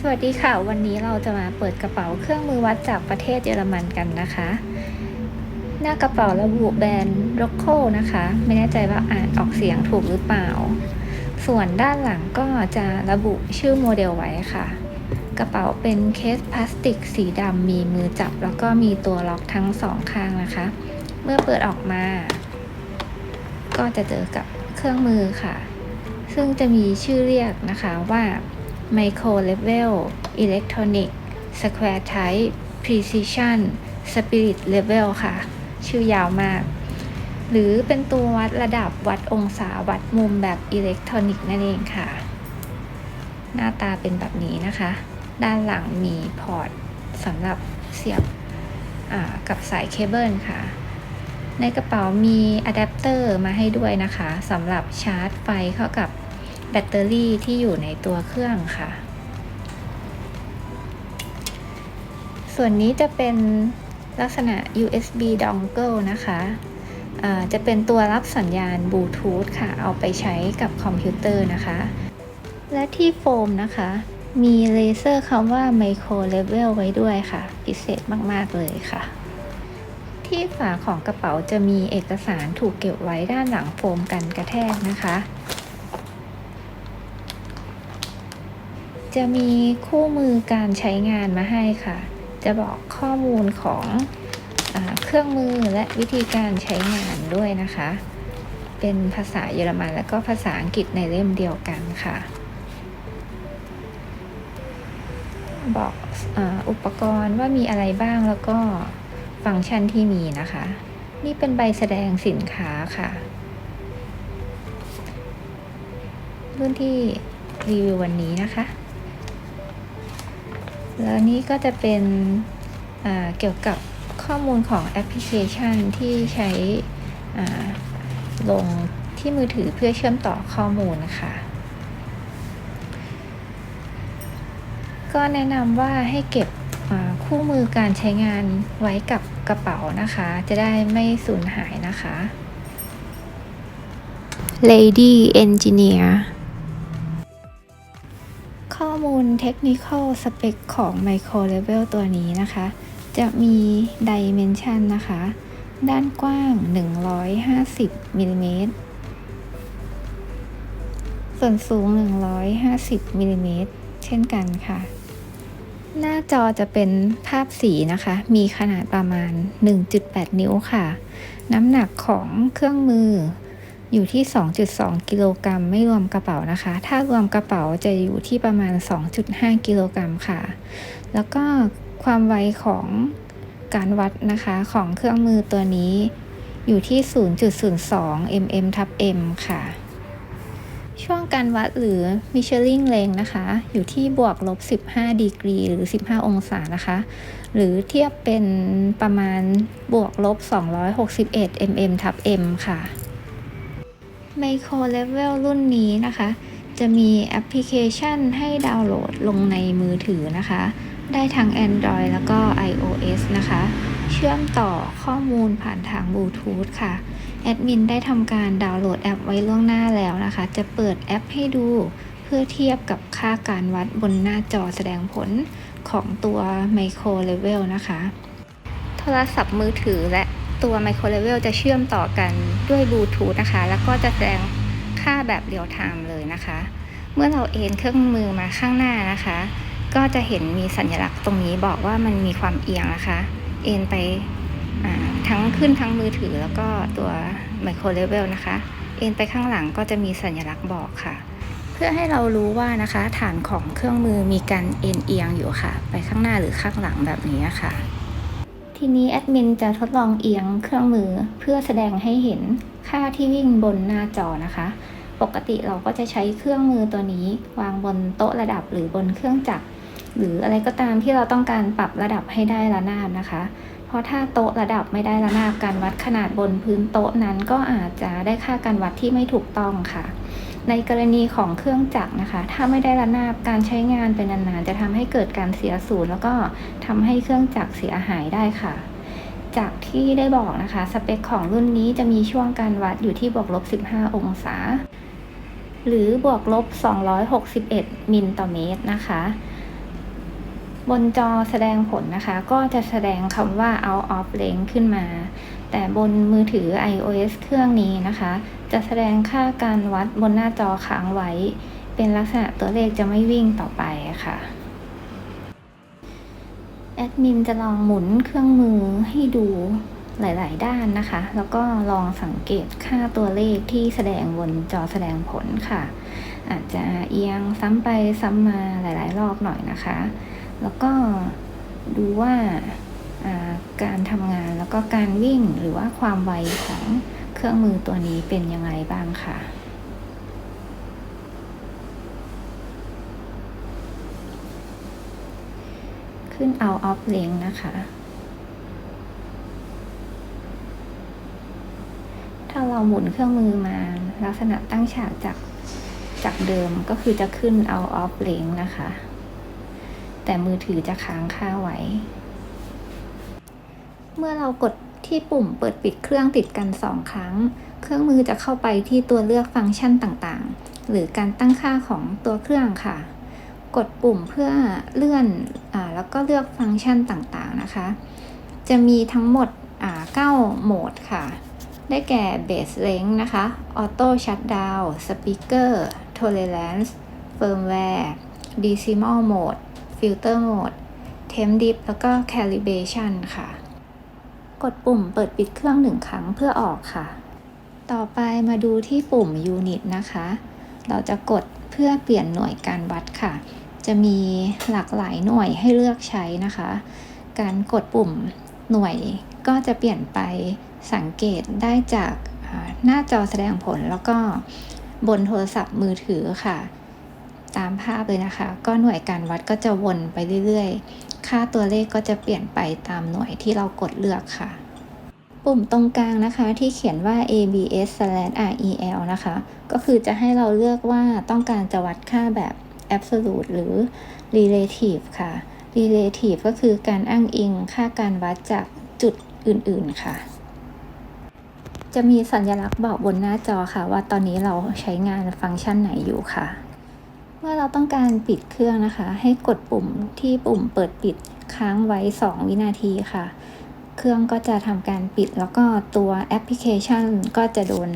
สวัสดีค่ะ วันนี้เราจะมาเปิดกระเป๋าเครื่องมือวัดจากประเทศเยอรมันกันนะคะ หน้ากระเป๋าระบุแบรนด์ r o c c o นะคะ ไม่แน่ใจว่าอ่านออกเสียงถูกหรือเปล่า ส่วนด้านหลังก็จะระบุชื่อโมเดลไว้ค่ะ กระเป๋าเป็นเคสพลาสติกสีดำมีมือจับ แล้วก็มีตัวล็อกทั้งสองข้างนะคะ เมื่อเปิดออกมา ก็จะเจอกับเครื่องมือค่ะ ซึ่งจะมีชื่อเรียกนะคะว่า Micro Level Electronic Square Type Precision Spirit Level ค่ะ ชื่อยาวมาก หรือเป็นตัววัดระดับวัดองศาวัดมุมแบบอิเล็กทรอนิกส์นั่นเองค่ะ หน้าตาเป็นแบบนี้นะคะ ด้านหลังมีพอร์ตสำหรับเสียบกับสายเคเบิลค่ะ ในกระเป๋ามีอะแดปเตอร์มาให้ด้วยนะคะสำหรับชาร์จไฟเข้ากับ แบตเตอรี่ที่อยู่ในตัวเครื่องค่ะ ส่วนนี้จะเป็นลักษณะ USB dongle นะคะะจะเป็นตัวรับสัญญาณบลูทูธค่ะ เอาไปใช้กับคอมพิวเตอร์นะคะ และที่โฟมนะคะ มีเลเซอร์คำว่า Micro Level ไว้ด้วยค่ะ พิเศษมาก ๆ เลยค่ะ ที่ฝาของกระเป๋าจะมีเอกสารถูกเก็บไว้ด้านหลังโฟมกันกระแทกนะคะ จะมีคู่มือการใช้งานมาให้ค่ะ จะบอกข้อมูลของอเครื่องมือและวิธีการใช้งานด้วยนะคะ เป็นภาษาเยอรมันและก็ภาษาอังกฤษในเล่มเดียวกันค่ะ บอกออุปกรณ์ว่ามีอะไรบ้างแล้วก็ฟังก์ชันที่มีนะคะ นี่เป็นใบแสดงสินค้าค่ะ รุ่นที่รีวิววันนี้นะคะ แล้วนี้ก็จะเป็นเกี่ยวกับข้อมูลของแอปพลิเคชันที่ใช้ลงที่มือถือเพื่อเชื่อมต่อข้อมูลนะคะ ก็แนะนำว่าให้เก็บคู่มือการใช้งานไว้กับกระเป๋านะคะ จะได้ไม่สูญหายนะคะ Lady Engineer ข้อมูลเทค นิคอลสเปคของ Micro Level ตัวนี้นะคะ จะมี Dimension นะคะ ด้านกว้าง 150มิลลิเมตรส่วนสูง 150มิลลิเมตรเช่นกันค่ะ หน้าจอจะเป็นภาพสีนะคะ มีขนาดประมาณ 1.8 นิ้วค่ะ น้ำหนักของเครื่องมือ อยู่ที่ 2.2 กิโลกรัมไม่รวมกระเป๋านะคะ ถ้ารวมกระเป๋าจะอยู่ที่ประมาณ 2.5 กิโลกรัมค่ะ แล้วก็ความไวของการวัดนะคะของเครื่องมือตัวนี้ อยู่ที่ 0.02 mm ทับ m ค่ะ ช่วงการวัดหรือ measuring range นะคะ อยู่ที่บวกลบ 15 ดีกรี หรือ 15 องศานะคะ หรือเทียบเป็นประมาณบวกลบ 261 mm ทับ m ค่ะ Micro Level รุ่นนี้นะคะ จะมีแอปพลิเคชันให้ดาวน์โหลดลงในมือถือนะคะ ได้ทั้ง Android แล้วก็ iOS นะคะ เชื่อมต่อข้อมูลผ่านทางบลูทูธค่ะ แอดมินได้ทำการดาวน์โหลดแอปไว้ล่วงหน้าแล้วนะคะ จะเปิดแอปให้ดูเพื่อเทียบกับค่าการวัดบนหน้าจอแสดงผลของตัว Micro Level นะคะ โทรศัพท์มือถือและ ตัว Micro Level จะเชื่อมต่อกันด้วยบลูทูธนะคะ แล้วก็จะแสดงค่าแบบเรียลไทม์เลยนะคะ เมื่อเราเอนเครื่องมือมาข้างหน้านะคะ ก็จะเห็นมีสัญลักษณ์ตรงนี้บอกว่ามันมีความเอียงนะคะ เอนไปทั้งขึ้นทั้งมือถือแล้วก็ตัว Micro Level นะคะ เอนไปข้างหลังก็จะมีสัญลักษณ์บอกค่ะ เพื่อให้เรารู้ว่านะคะ ฐานของเครื่องมือมีการเอ็นเอียงอยู่ค่ะ ไปข้างหน้าหรือข้างหลังแบบนี้ค่ะ ทีนี้แอดมินจะทดลองเอียงเครื่องมือเพื่อแสดงให้เห็นค่าที่วิ่งบนหน้าจอนะคะ ปกติเราก็จะใช้เครื่องมือตัวนี้วางบนโต๊ะระดับหรือบนเครื่องจักร หรืออะไรก็ตามที่เราต้องการปรับระดับให้ได้ระนาบนะคะ เพราะถ้าโต๊ะระดับไม่ได้ระนาบการวัดขนาดบนพื้นโต๊ะนั้นก็อาจจะได้ค่าการวัดที่ไม่ถูกต้องค่ะ ในกรณีของเครื่องจักรนะคะ ถ้าไม่ได้ระนาบการใช้งานเป็นนานๆ จะทำให้เกิดการเสียศูนแล้วก็ทำให้เครื่องจักรเสียหายได้ค่ะ จากที่ได้บอกนะคะ สเปคของรุ่นนี้จะมีช่วงการวัดอยู่ที่บวกลบ 15 องศา หรือบวกลบ 261 มิลต่อเมตรนะคะ บนจอแสดงผลนะคะ ก็จะแสดงคำว่า out of range ขึ้นมา แต่บนมือถือ iOS เครื่องนี้นะคะ จะแสดงค่าการวัดบนหน้าจอค้างไว้ เป็นลักษณะตัวเลขจะไม่วิ่งต่อไปค่ะแอดมินจะลองหมุนเครื่องมือให้ดูหลาย ๆ ด้านนะคะ แล้วก็ลองสังเกตค่าตัวเลขที่แสดงบนจอแสดงผลค่ะ อาจจะเอียงซ้ำไปซ้ำมาหลาย ๆ รอบหน่อยนะคะ แล้วก็ดูว่าอ่าการทำงานแล้ว ก็การวิ่งหรือว่าความไวของเครื่องมือตัวนี้เป็นยังไงบ้างค่ะ ขึ้น out of range นะคะ ถ้าเราหมุนเครื่องมือมา ลักษณะตั้งฉากจากจากเดิมก็คือจะขึ้น out of range นะคะ แต่มือถือจะค้างค่าไว้ เมื่อเรากดที่ปุ่มเปิดปิดเครื่องติดกัน 2 ครั้ง เครื่องมือจะเข้าไปที่ตัวเลือกฟังก์ชันต่างๆ หรือการตั้งค่าของตัวเครื่องค่ะ กดปุ่มเพื่อเลื่อนอแล้วก็เลือกฟังก์ชันต่างๆนะคะ จะมีทั้งหมดอ่า9โหมดค่ะ ได้แก่ Base Length นะคะ Auto Shutdown Speaker Tolerance Firmware Decimal Mode Filter Mode Temp Dip แล้วก็ Calibration ค่ะ กดปุ่มเปิดปิดเครื่องหนึ่งครั้งเพื่อออกค่ะ ต่อไปมาดูที่ปุ่ม Unit นะคะ เราจะกดเพื่อเปลี่ยนหน่วยการวัดค่ะ จะมีหลากหลายหน่วยให้เลือกใช้นะคะ การกดปุ่มหน่วยก็จะเปลี่ยนไปสังเกตได้จากหน้าจอแสดงผลแล้วก็บนโทรศัพท์มือถือค่ะ ตามภาพเลยนะคะ ก็หน่วยการวัดก็จะวนไปเรื่อยๆ ค่าตัวเลขก็จะเปลี่ยนไปตามหน่วยที่เรากดเลือกค่ะ ปุ่มตรงกลางนะคะที่เขียนว่า abs/rel นะคะ ก็คือจะให้เราเลือกว่าต้องการจะวัดค่าแบบ absolute หรือ relative ค่ะ relative ก็คือการอ้างอิงค่าการวัดจากจุดอื่นๆค่ะ จะมีสัญลักษณ์บอกบนหน้าจอค่ะ ว่าตอนนี้เราใช้งานฟังก์ชันไหนอยู่ค่ะ มื่อเราต้องการปิดเครื่องนะคะ ให้กดปุ่มที่ปุ่มเปิดปิดค้างไว้ 2 วินาทีค่ะ เครื่องก็จะทำการปิดแล้วก็ตัวแอปพลิเคชันก็จะโดน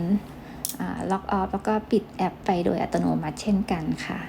ล็อกออฟแล้วก็ปิดแอปไปโดยอัตโนมัติเช่นกันค่ะ